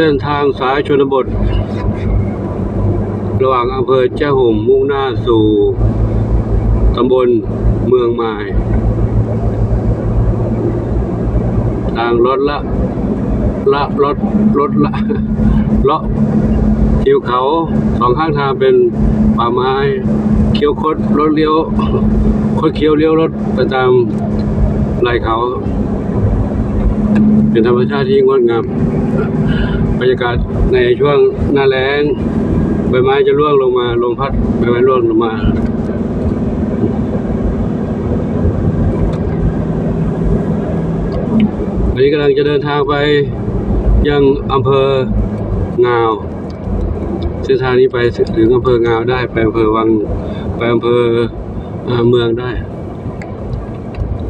เส้นทางสายชนบท ระหว่างอำเภอเจ้าห่มมุ่งหน้าสู่ตำบลเมืองมายทางรถละละรถรถละเลาะทิวเขาสองข้างทางเป็นป่าไม้เคี้ยวคดรถเลี้ยวคดเคี้ยวเลี้ยวรถไปตามไหลเขา เป็นธรรมชาติที่งดงาม บรรยากาศในช่วงหน้าแล้งใบไม้จะร่วงลงมาลมพัดใบไม้ร่วงลงมาวันนี้กำลังจะเดินทางไปยังอำเภองาวเส้นทางนี้ไปถึงอำเภองาวได้ไปอำเภอวังไปอำเภอเอเมืองได้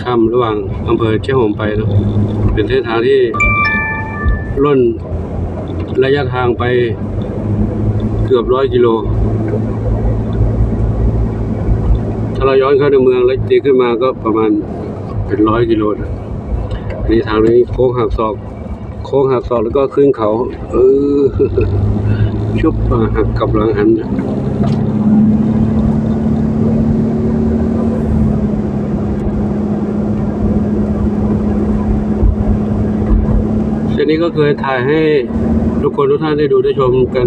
ข้ามระหว่างอำเภอเจ้าหมไปนะเป็นเส้นทางที่ล่น ระยะทางไปเกือบร้อยกิโล ถ้าเราย้อนเข้าในเมืองแล้วตีขึ้นมาก็ประมาณเป็นร้อยกิโลนะนี่ทางนี้โค้งหักศอก โค้งหักศอกแล้วก็ขึ้นเขา เออ ชุบหักกับหลังหัน นนี้ก็เคยถ่ายให้ทุกคนทุกท่านได้ดูได้ชมกัน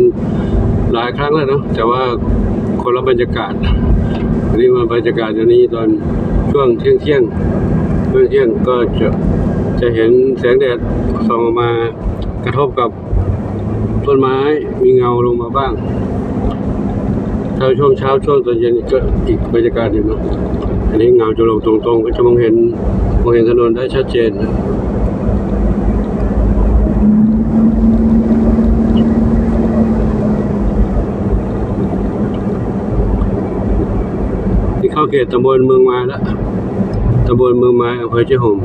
หลายครั้งแล้วเนาะแต่ว่าคนละบรรยากาศอันนี้มาบรรยากาศอันนี้ตอนช่วงเที่ยงเที่ยงช่วงเที่ยงก็จะจะเห็นแสงแดดส่องออกมากระทบกับต้นไม้มีเงาลงมาบ้างถ้าช่วงเช้าช่วงตอนเย็นก็อีกบรรยากาศหนึ่งเนาะอันนี้เงาจะลงตรงๆ ก็จะมองเห็นมองเห็นถนนได้ชัดเจน เขตตำบลเมืองมาแล้วตำบลเมืองมาอำเภอเจ้าห่ม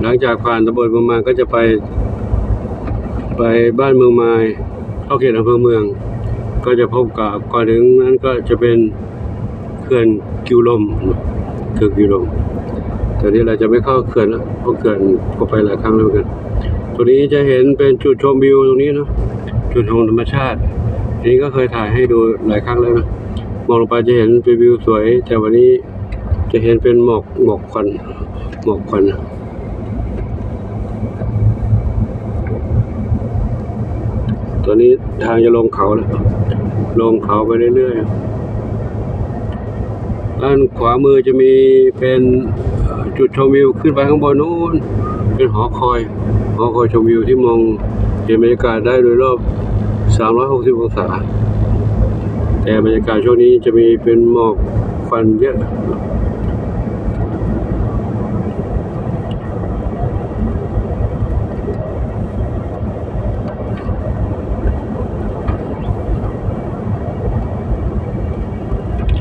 หลังจากผ่านตำบลเมืองมาก็จะไป ไปบ้านเมืองไม้เข้าเขตอำเภอเมือง ก็จะพบกับก่อนถึงนั้นก็จะเป็นเขื่อนกิวลมเขื่อนกิวลมแต่นี้เราจะไม่เข้าเขื่อนแล้วเพราะเขื่อนก็ไปหลายครั้งแล้วเหมือนกัน ตัวนี้จะเห็นเป็นจุดชมวิวตรงนี้เนาะจุดชมธรรมชาติอันนี้ก็เคยถ่ายให้ดูหลายครั้งแล้วนะ มองลงไปจะเห็นเป็นวิวสวย แต่วันนี้จะเห็นเป็นหมอกหมอกควันหมอกควันตอนนี้ทางจะลงเขาแล้วลงเขาไปเรื่อยๆด้านขวามือจะมีเป็นจุดชมวิวขึ้นไปข้างบนนู้น เป็นหอคอย หอคอยชมวิวที่มองเห็นบรรยากาศได้โดยรอบ 360 องศา แต่บรรยากาศช่วงนี้จะมีเป็นหมอกควันเยอะ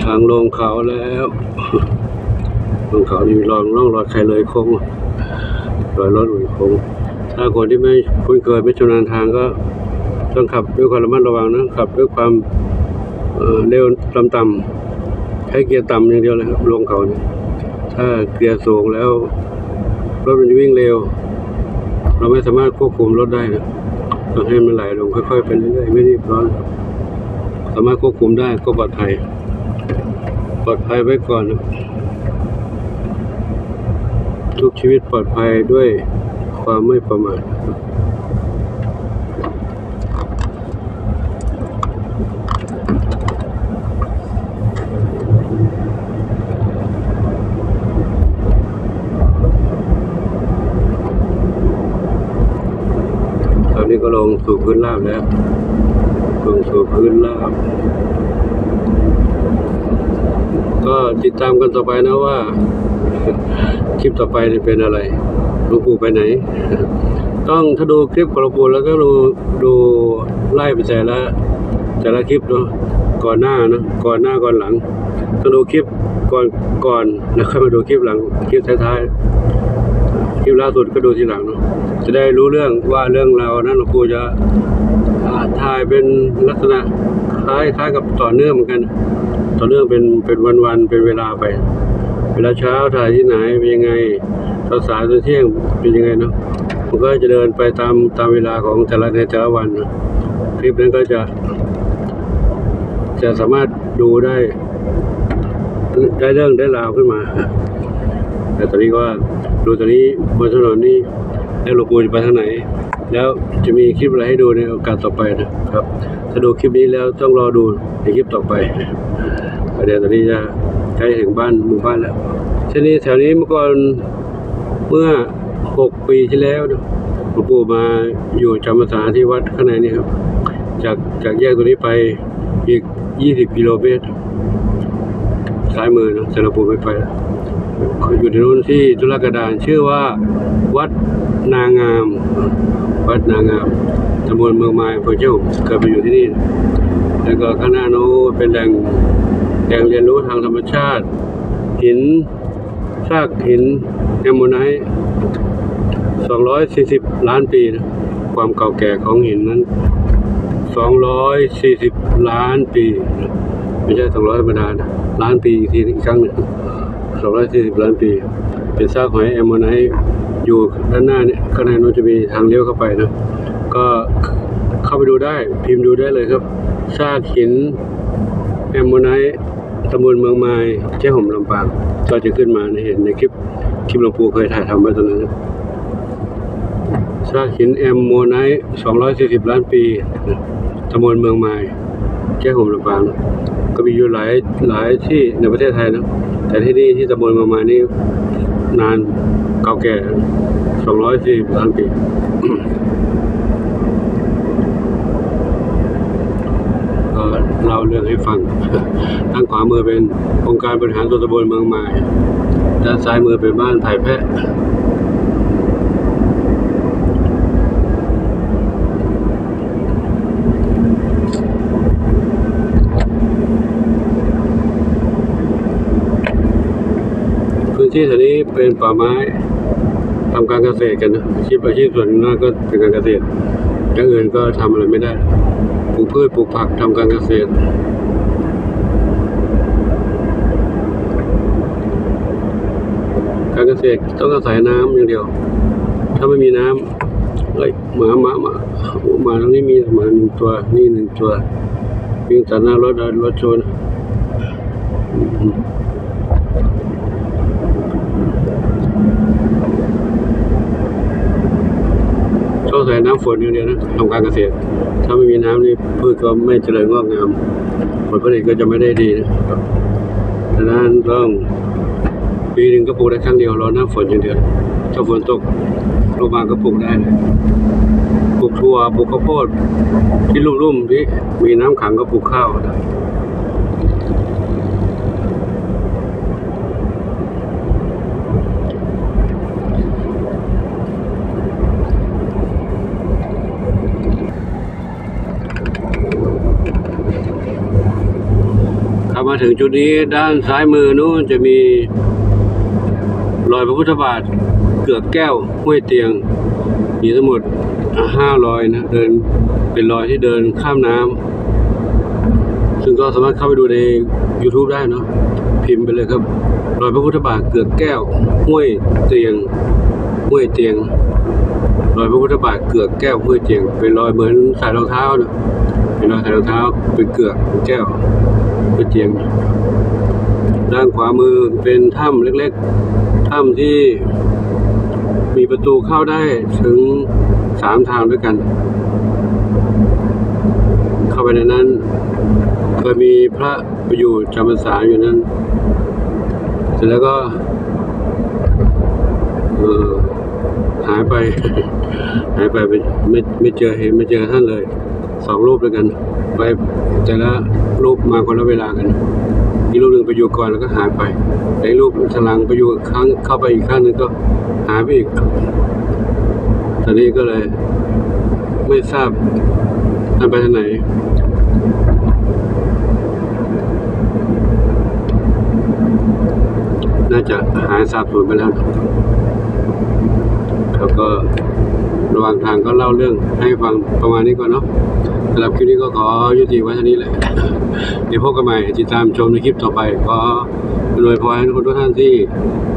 ทางลงเขาแล้วลงเขานี่มีรอยร่องรอยใครเลยคงรอยรถหรือคง ถ้าคนที่ไม่คุ้นเคยไม่ชำนาญทางก็ต้องขับด้วยความระมัดระวังนะขับด้วยความ เร็วต่ำๆใช้เกียร์ต่ำอย่างเดียวเลยครับลงเขาเนี่ยถ้าเกียร์สูงแล้ว รถมันจะวิ่งเร็ว เราไม่สามารถควบคุมรถได้นะต้องให้มันไหลลงค่อยๆไปเรื่อยๆไม่รีบร้อนสามารถควบคุมได้ก็ปลอดภัยปลอดภัยไว้ก่อนนะทุกชีวิตปลอดภัยด้วยความไม่ประมาท ตอนนี้ก็ ลงสู่พื้นราบแล้วลงสู่พื้นราบ ก็ติดตามกันต่อไปนะว่า คลิปต่อไปจะเป็นอะไรหลวงปู่ไปไหน ต้องถ้าดูคลิปของหลวงปู่แล้วก็ดูดูไล่ไปแต่ละแต่ละคลิปเนาะก่อนหน้านะก่อนหน้าก่อนหลังต้องดูคลิปก่อนก่อนแล้วค่อยมาดูคลิปหลังคลิปท้ายๆ คลิปล่าสุดก็ดูทีหลังเนาะจะได้รู้เรื่องว่าเรื่องเรานั้นหลวงปู่จะถ่ายเป็นลักษณะคล้ายคล้ายกับต่อเนื่องเหมือนกัน ต่อเนื่องเป็นเป็นวันๆเป็นเวลาไป เวลาเช้าถ่ายที่ไหนเป็นยังไงตอนสายตอนเที่ยงเป็นยังไงเนาะมันก็จะเดินไปตามตามเวลาของแต่ละในแต่ละวันนะคลิปนั้นก็จะ จะสามารถดูได้ได้เรื่องได้ราวขึ้นมา แต่ตอนนี้ก็ ดูตอนนี้บนถนนนี้แล้วหลวงปู่จะไปทางไหน แล้วจะมีคลิปอะไรให้ดูในโอกาสต่อไปนะครับ ถ้าดูคลิปนี้แล้วต้องรอดูในคลิปต่อไปเดี๋ยวตอนนี้จะใกล้ถึงบ้านหมู่บ้านแล้วทีนี้แถวนี้เมื่อก่อนเมื่อหกปีที่แล้วนะหลวงปู่มาอยู่จำพรรษาที่วัดข้างในนี่ครับ จากจากแยกตัวนี้ไปอีกยี่สิบกิโลเมตรซ้ายมือนะแต่หลวงปู่ไม่ไปแล้ว อยู่ที่นู้นที่ตุลากระดานชื่อว่า วัดนางาม วัดนางามตำบลเมืองไม้อำเภอเจ้าเคยไปอยู่ที่นี่ แล้วก็ข้างหน้าโน้เป็นแหล่งแหล่งเรียนรู้ทางธรรมชาติ หินซากหินแอมโมไนท์240 ล้านปีนะความเก่าแก่ของหินนั้น 240 ล้านปี ไม่ใช่ 200ธรรมดานะล้านปีอีกทีอีกครั้งหนึ่ง 240 ล้านปี เป็นซากหอยแอมโมไนท์อยู่ด้านหน้าเนี่ยข้างในนู้นจะมีทางเลี้ยวเข้าไปนะ ก็เข้าไปดูได้พิมพ์ดูได้เลยครับซากหินแอมโมไนท์ตำบลเมืองไม้เจ้ห่มลำปาง ก็จะขึ้นมาในเห็นในคลิปคลิปหลวงปู่เคยถ่ายทำไว้ตอนนั้นนะซากหินแอมโมไนท์240 ล้านปีนะตำบลเมืองไม้เจ้ห่มลำปางนะก็มีอยู่หลายหลายที่ในประเทศไทยนะ แต่ที่นี่ที่ตำบลเมืองไม้นี่นานเก่าแก่240ล้านปีก็เล่าเรื่องให้ฟังทางขวามือเป็นองค์การบริหารส่วนตำบลเมืองใหม่ด้านซ้ายมือเป็นบ้านไผ่แพะ ที่แถวนี้เป็นป่าไม้ทำการเกษตรกันนะอาชีพอาชีพส่วนมากก็เป็นการเกษตรอย่างอื่นก็ทำอะไรไม่ได้ปลูกพืชปลูกผักทำการเกษตรการเกษตรต้องอาศัยน้ำอย่างเดียว ถ้าไม่มีน้ำเฮ้ยหมาหมาหมาหมาตรงนี้มีหมาหนึ่งตัวนี่หนึ่งตัววิ่งตัดหน้ารถรถชน ต้องใส่น้ำฝนอย่างเดียวนะทำการเกษตร ถ้าไม่มีน้ำนี่พืชก็ไม่เจริญงอกงาม ผลผลิตก็จะไม่ได้ดีนะดังนั้นต้องปีหนึ่งก็ปลูกได้ครั้งเดียวรอหน้าฝนอย่างเดียวถ้าฝนตกลงมาก็ปลูกได้เลยปลูกถั่วปลูกข้าวโพดที่ลุ่มๆที่มีน้ำขังก็ปลูกข้าวได้ ถึงจุดนี้ด้านซ้ายมือนู้นจะมีรอยพระพุทธบาทเกือกแก้วห้วยเตียง มีทั้งหมดห้ารอยนะเดินเป็นรอยที่เดินข้ามน้ำซึ่งก็สามารถเข้าไปดูใน YouTube ได้เนาะพิมพ์ไปเลยครับ รอยพระพุทธบาทเกือกแก้วห้วยเตียงห้วยเตียง รอยพระพุทธบาทเกือกแก้วห้วยเตียงเป็นรอยเหมือนใส่รองเท้าเนาะเป็นรอยใส่รองเท้าเป็นเกือกแก้ว ห้วยเตียง ด้านขวามือเป็นถ้ำเล็กๆ ถ้ำที่มีประตูเข้าได้ถึงสามทางด้วยกัน เข้าไปในนั้นเคยมีพระไปอยู่จำพรรษาอยู่นั้น เสร็จแล้วก็หายไป หายไปไม่ไม่ไม่เจอเห็นไม่เจอท่านเลย สองรูปด้วยกัน ไปแต่ละรูปมาคนละเวลากันอีกรูปหนึ่งไปอยู่ก่อนแล้วก็หายไปแต่อีกรูปฉลังไปอยู่ครั้งเข้าไปอีกครั้งหนึ่งก็หายไปอีก ตอนนี้ก็เลย ไม่ทราบท่านไปทางไหนน่าจะหายสาบสูญไปแล้ว แล้วก็ระหว่างทางก็เล่าเรื่องให้ฟังประมาณนี้ก่อนเนาะสำหรับคลิปนี้ก็ขอยุติไว้เท่านี้แหละ เดี๋ยวพบกันใหม่ติดตามชมในคลิปต่อไปขออวยพรให้ทุกคนทุกท่านที่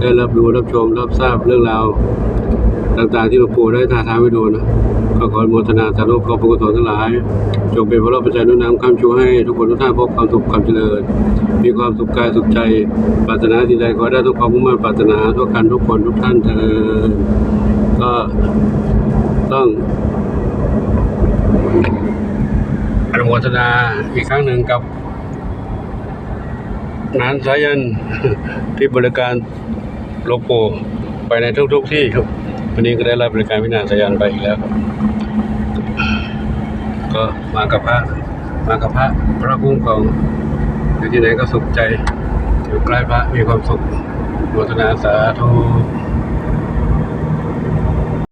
ได้รับรู้รับชมรับทราบเรื่องราวต่างๆที่หลวงปู่ได้ทาทางไว้ดูนะก็ขอโมทนาสาธุขอพระกุศลทั้งหลาย จงเป็นพระราชปัจจัยหนุนำคำชูให้ทุกคนทุกท่านพบความสุขความเจริญ มีความสุขกายสุขใจ ปรารถนาสิ่งใดขอได้ทุกความมุ่งมั่นปรารถนาทุกกันทุกคนทุกท่านเถิด ก็ต้องอนุโมทนาอีกครั้งหนึ่งกับงานสายันที่บริการหลวงปู่ไปในทุกๆที่ครับวันนี้ก็ได้รับบริการวินาศสายันไปอีกแล้วครับ ก็มากับพระมากับพระพระคุ้มครองอยู่ที่ไหนก็สุขใจอยู่ใกล้พระมีความสุขโมทนาสาธุ